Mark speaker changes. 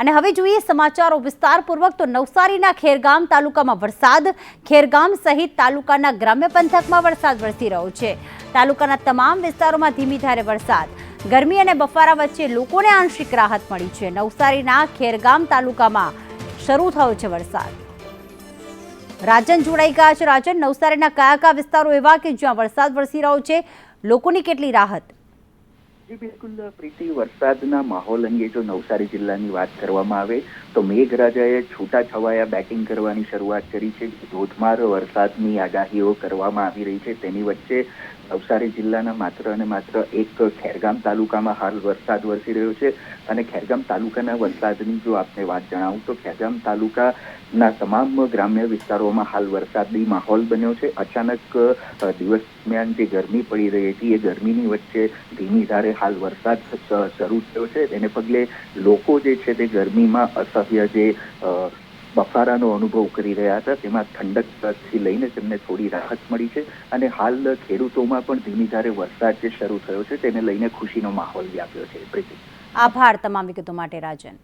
Speaker 1: અને હવે જોઈએ સમાચારો વિસ્તારપૂર્વક. તો નવસારીના ખેરગામ તાલુકામાં વરસાદ. ખેરગામ સહિત તાલુકાના ગ્રામ્ય પંથકમાં વરસાદ વરસી રહ્યો છે. તાલુકાના તમામ વિસ્તારોમાં ધીમી ધારે વરસાદ. ગરમી અને બફારા વચ્ચે લોકોને આંશિક રાહત મળી છે. નવસારીના ખેરગામ તાલુકામાં શરૂ થયો છે વરસાદ. રાજન જોડાઈ ગયા છે. રાજન, નવસારીના કયા કયા વિસ્તારો એવા કે જ્યાં વરસાદ વરસી રહ્યો છે? લોકોની કેટલી રાહત?
Speaker 2: જી બિલકુલ પ્રીતિ વરસાદના માહોલ અંગે જો નવસારી જિલ્લાની વાત કરવામાં આવે, તો મેઘરાજાએ છૂટા છવાયા બેટિંગ કરવાની શરૂઆત કરી છે. ધોધમાર વરસાદની આગાહીઓ કરવામાં આવી રહી છે. તેની વચ્ચે નવસારી જિલ્લાના માત્ર અને માત્ર એક ખેરગામ તાલુકામાં હાલ વરસાદ વરસી રહ્યો છે અને ખેરગામ તાલુકાના વરસાદની જો આપને વાત જણાવું, તો ખેરગામ તાલુકાના તમામ ગ્રામ્ય વિસ્તારોમાં હાલ વરસાદી માહોલ બન્યો છે. અચાનક દિવસ દરમિયાન જે ગરમી પડી રહી હતી, એ ગરમીની વચ્ચે ધીમી ધારે હાલ વરસાદ શરૂ થયો છે. તેને પગલે લોકો જે છે તે ગરમીમાં અસહ્ય જે બફારાનો અનુભવ કરી રહ્યા હતા, તેમાં ઠંડકથી લઈને તેમને થોડી રાહત મળી છે અને હાલ ખેડૂતોમાં પણ ધીમી ધારે વરસાદ જે શરૂ થયો છે, તેને લઈને ખુશીનો માહોલ વ્યાપ્યો છે. પ્રીતિ.
Speaker 1: આભાર તમામ વિગતો માટે રાજન.